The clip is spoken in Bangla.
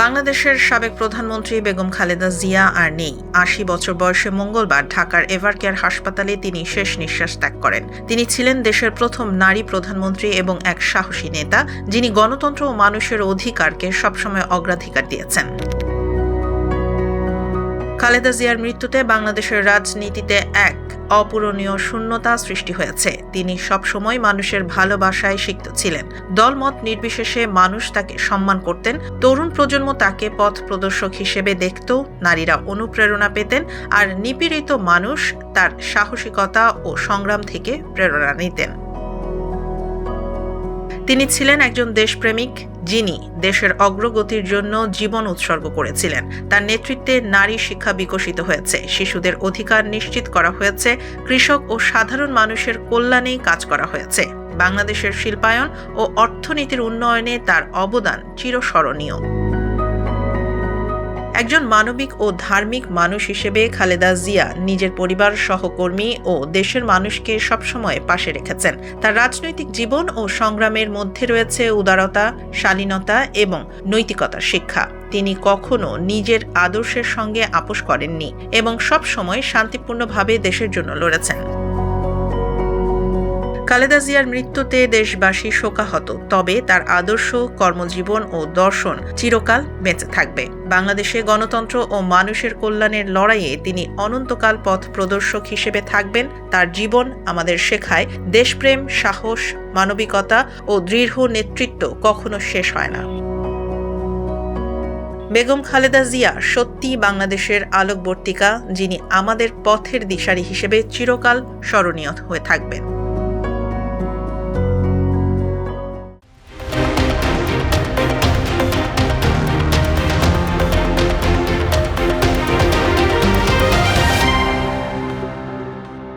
বাংলাদেশের সাবেক প্রধানমন্ত্রী বেগম খালেদা জিয়া আর নেই। আশি বছর বয়সে মঙ্গলবার ঢাকার এভারকেয়ার হাসপাতালে তিনি শেষ নিঃশ্বাস ত্যাগ করেন। তিনি ছিলেন দেশের প্রথম নারী প্রধানমন্ত্রী এবং এক সাহসী নেতা, যিনি গণতন্ত্র ও মানুষের অধিকারকে সবসময় অগ্রাধিকার দিয়েছেন। খালেদা জিয়ার মৃত্যুতে বাংলাদেশের রাজনীতিতে এক অপূরণীয় শূন্যতা সৃষ্টি হয়েছে। তিনি সবসময় মানুষের ভালোবাসায় সিক্ত ছিলেন। দলমত নির্বিশেষে মানুষ তাকে সম্মান করতেন। তরুণ প্রজন্ম তাকে পথ প্রদর্শক হিসেবে দেখত, নারীরা অনুপ্রেরণা পেতেন আর নিপীড়িত মানুষ তার সাহসিকতা ও সংগ্রাম থেকে প্রেরণা নিতেন। তিনি ছিলেন একজন দেশপ্রেমিক যিনি দেশের অগ্রগতির জন্য জীবন উৎসর্গ করেছিলেন। তার নেতৃত্বে নারী শিক্ষা বিকশিত হয়েছে। শিশুদের অধিকার নিশ্চিত করা হয়েছে। কৃষক ও সাধারণ মানুষের কল্যাণেই কাজ করা হয়েছে। বাংলাদেশের শিল্পায়ন ও অর্থনীতির উন্নয়নে তার অবদান চিরস্মরণীয়। একজন মানবিক ও ধার্মিক মানুষ হিসেবে খালেদা জিয়া নিজের পরিবার, সহকর্মী ও দেশের মানুষকে সবসময় পাশে রেখেছেন। তার রাজনৈতিক জীবন ও সংগ্রামের মধ্যে রয়েছে উদারতা, শালীনতা এবং নৈতিকতার শিক্ষা। তিনি কখনো নিজের আদর্শের সঙ্গে আপোষ করেননি এবং সব সময় শান্তিপূর্ণভাবে দেশের জন্য লড়েছেন। খালেদা জিয়ার মৃত্যুতে দেশবাসী শোকাহত, তবে তার আদর্শ, কর্মজীবন ও দর্শন চিরকাল বেঁচে থাকবে। বাংলাদেশে গণতন্ত্র ও মানুষের কল্যাণের লড়াইয়ে তিনি অনন্তকাল পথ প্রদর্শক হিসেবে থাকবেন। তার জীবন আমাদের শেখায়, দেশপ্রেম, সাহস, মানবিকতা ও দৃঢ় নেতৃত্ব কখনো শেষ হয় না। বেগম খালেদা জিয়া সত্যি বাংলাদেশের আলোকবর্তিকা, যিনি আমাদের পথের দিশারি হিসেবে চিরকাল স্মরণীয় হয়ে থাকবেন।